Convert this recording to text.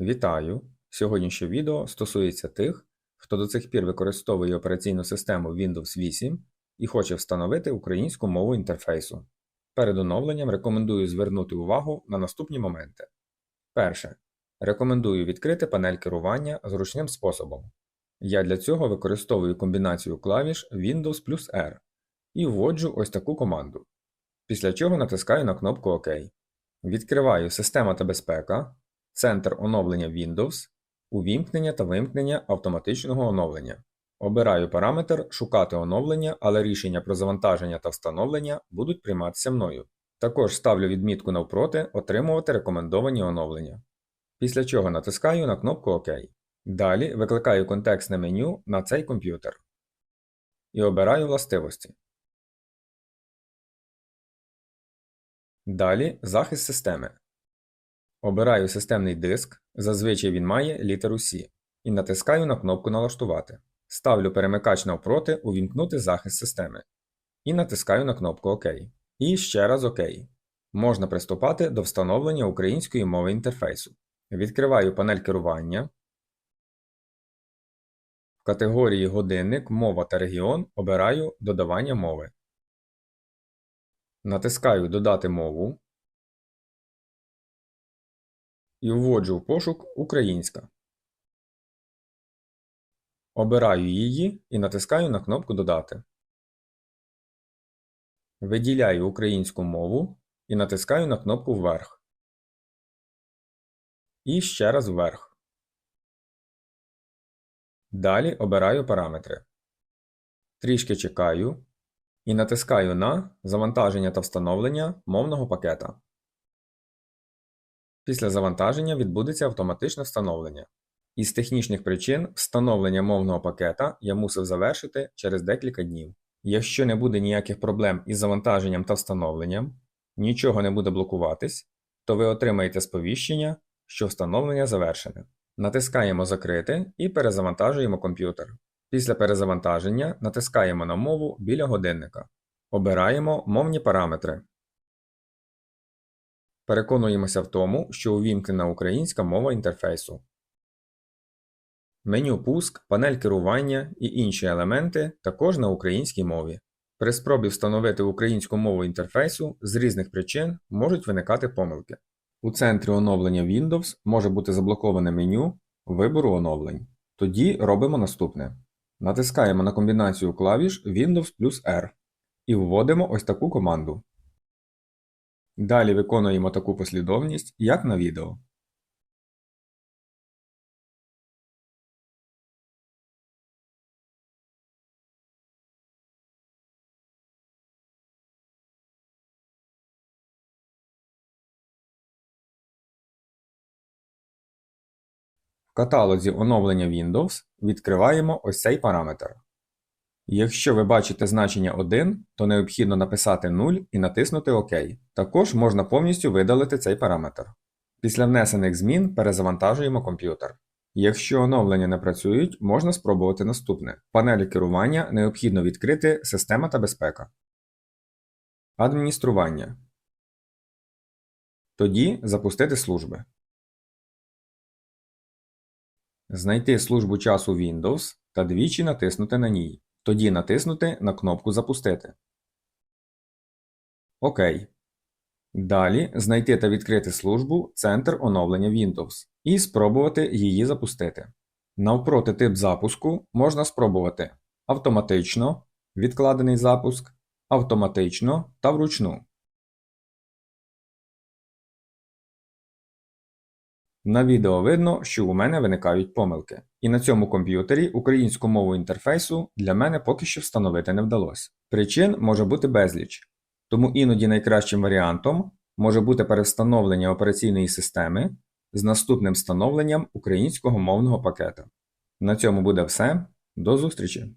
Вітаю! Сьогоднішнє відео стосується тих, хто до цих пір використовує операційну систему Windows 8 і хоче встановити українську мову інтерфейсу. Перед оновленням рекомендую звернути увагу на наступні моменти. Перше. Рекомендую відкрити панель керування зручним способом. Я для цього використовую комбінацію клавіш Windows плюс R і вводжу ось таку команду. Після чого натискаю на кнопку ОК. Відкриваю Система та безпека, Центр оновлення Windows, увімкнення та вимкнення автоматичного оновлення. Обираю параметр Шукати оновлення, але рішення про завантаження та встановлення будуть прийматися мною. Також ставлю відмітку навпроти Отримувати рекомендовані оновлення. Після чого натискаю на кнопку ОК. Далі викликаю контекстне меню на цей комп'ютер і обираю властивості. Далі захист системи. Обираю системний диск, зазвичай він має літеру C, і натискаю на кнопку Налаштувати. Ставлю перемикач навпроти Увімкнути захист системи і натискаю на кнопку ОК. І ще раз ОК. Можна приступати до встановлення української мови інтерфейсу. Відкриваю панель керування. В категорії Годинник, мова та регіон обираю Додавання мови. Натискаю Додати мову і вводжу в пошук Українська. Обираю її і натискаю на кнопку Додати. Виділяю українську мову і натискаю на кнопку Вверх. І ще раз вверх. Далі обираю параметри. Трішки чекаю і натискаю на Завантаження та встановлення мовного пакета. Після завантаження відбудеться автоматичне встановлення. Із технічних причин встановлення мовного пакета я мусив завершити через декілька днів. Якщо не буде ніяких проблем із завантаженням та встановленням, нічого не буде блокуватись, то ви отримаєте сповіщення, що встановлення завершене. Натискаємо Закрити і перезавантажуємо комп'ютер. Після перезавантаження натискаємо на мову біля годинника. Обираємо мовні параметри. Переконуємося в тому, що увімкнена українська мова інтерфейсу. Меню Пуск, панель керування і інші елементи також на українській мові. При спробі встановити українську мову інтерфейсу з різних причин можуть виникати помилки. У центрі оновлення Windows може бути заблоковане меню вибору оновлень. Тоді робимо наступне: натискаємо на комбінацію клавіш Windows плюс R і вводимо ось таку команду. Далі виконуємо таку послідовність, як на відео. В каталозі оновлення Windows відкриваємо ось цей параметр. Якщо ви бачите значення 1, то необхідно написати 0 і натиснути ОК. Також можна повністю видалити цей параметр. Після внесених змін перезавантажуємо комп'ютер. Якщо оновлення не працюють, можна спробувати наступне. В панелі керування необхідно відкрити Система та безпека. Адміністрування. Тоді запустити служби. Знайти службу часу Windows та двічі натиснути на ній. Тоді натиснути на кнопку Запустити. ОК. Далі знайти та відкрити службу Центр оновлення Windows і спробувати її запустити. Навпроти тип запуску можна спробувати автоматично, відкладений запуск, автоматично та вручну. На відео видно, що у мене виникають помилки, і на цьому комп'ютері українську мову інтерфейсу для мене поки що встановити не вдалося. Причин може бути безліч, тому іноді найкращим варіантом може бути перевстановлення операційної системи з наступним встановленням українського мовного пакета. На цьому буде все. До зустрічі!